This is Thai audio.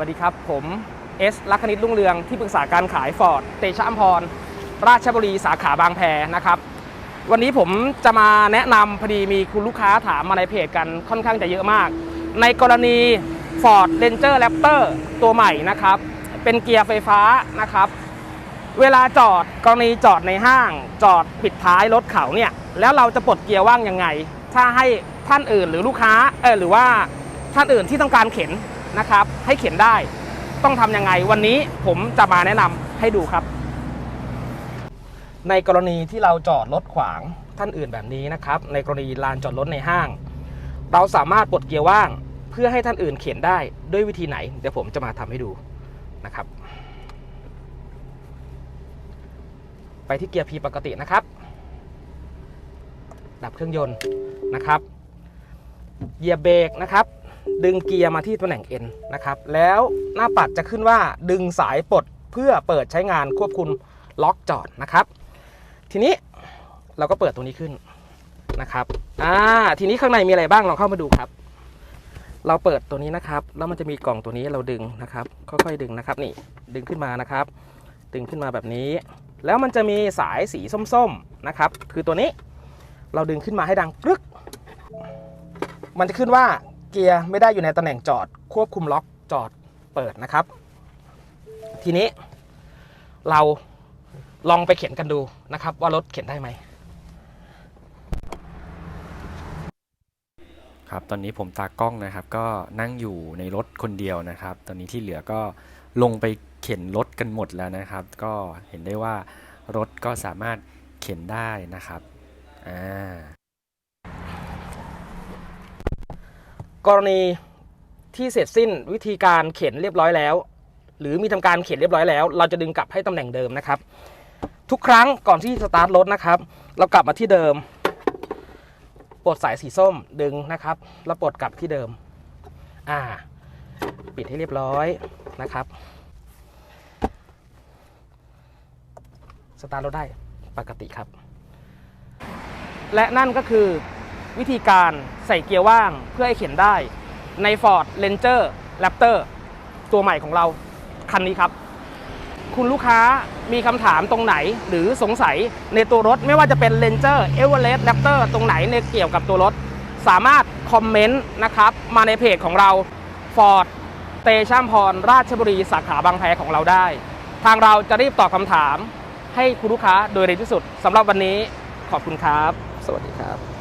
วัสดีครับ ผมเอสลักษณิตรุ่งเรืองที่ปรึกษาการขายฟอร์ดเตชะอัมพร ราชบุรีสาขาบางแพนะครับ วันนี้ผมจะมาแนะนำพอดีมีคุณลูกค้าถามมาในเพจกันค่อนข้างจะเยอะมาก ในกรณี Ford Ranger Raptor ตัวใหม่นะครับ เป็นเกียร์ไฟฟ้านะครับ เวลาจอดกรณีจอดในห้าง จอดปิดท้ายรถเขาเนี่ย แล้วเราจะปลดเกียร์ว่างยังไง ถ้าให้ท่านอื่นหรือลูกค้าเออหรือว่าท่านอื่นที่ต้องการเข็น นะครับ ให้เข็นได้ ต้องทำยังไง วันนี้ผมจะมาแนะนำให้ดูครับ ในกรณีที่เราจอดรถขวางท่านอื่นแบบนี้นะครับ ในกรณีลานจอดรถในห้าง เราสามารถปลดเกียร์ว่าง เพื่อให้ท่านอื่นเข็นได้ด้วยวิธีไหน เดี๋ยวผมจะมาทำให้ดูนะครับ ไปที่เกียร์ P ปกตินะครับ ดับเครื่องยนต์นะครับเหยียบเบรกนะครับ ดึงเกียร์มาที่ตำแหน่ง N นะครับ แล้วหน้าปัดจะขึ้นว่าดึงสายปลดเพื่อเปิดใช้งานควบคุมล็อกจอดนะครับ ทีนี้เราก็เปิดตรงนี้ขึ้นนะครับ อ่า ทีนี้ข้างในมีอะไรบ้างลองเข้ามาดูครับ เราเปิดตัวนี้นะครับ แล้วมันจะมีกล่องตัวนี้เราดึงนะครับ ค่อยๆดึงนะครับ นี่ ดึงขึ้นมานะครับ ดึงขึ้นมาแบบนี้ แล้วมันจะมีสายสีส้มๆนะครับ คือตัวนี้ เราดึงขึ้นมาให้ดังกรึก มันจะขึ้นว่า เกียร์ไม่ได้อยู่ในตำแหน่งจอด ควบคุมล็อกจอดเปิดนะครับ ทีนี้เราลองไปเข็นกันดูนะครับ ว่ารถเข็นได้ไหมครับตอนนี้ผมตากล้องนะครับ ก็นั่งอยู่ในรถคนเดียวนะครับ ตอนนี้ที่เหลือก็ลงไปเข็นรถกันหมดแล้วนะครับ ก็เห็นได้ว่ารถก็สามารถเข็นได้นะครับอ่า กรณีที่เสร็จสิ้นวิธีการเข็นเรียบร้อยแล้ว หรือมีทำการเข็นเรียบร้อยแล้ว เราจะดึงกลับให้ตำแหน่งเดิมนะครับ ทุกครั้งก่อนที่สตาร์ทรถนะครับ เรากลับมาที่เดิมปลดสายสีส้มดึงนะครับ แล้วปลดกลับที่เดิม อ่า ปิดให้เรียบร้อยนะครับ สตาร์ทรถได้ปกติครับ และนั่นก็คือ วิธีการใส่เกียร์ว่างเพื่อให้เข็นได้ใน Ford Ranger Raptor ตัวใหม่ของเราคันนี้ครับ คุณลูกค้ามีคำถามตรงไหนหรือสงสัยในตัวรถไม่ว่าจะเป็น Ranger Everest Raptor ตรงไหนในเกี่ยวกับตัวรถ สามารถคอมเมนต์นะครับมาในเพจของเรา Ford เตชามพรราชบุรีสาขาบางแพของเราได้ ทางเราจะรีบตอบคำถามให้คุณลูกค้าโดยเร็วที่สุดสำหรับวันนี้ขอบคุณครับ สวัสดีครับ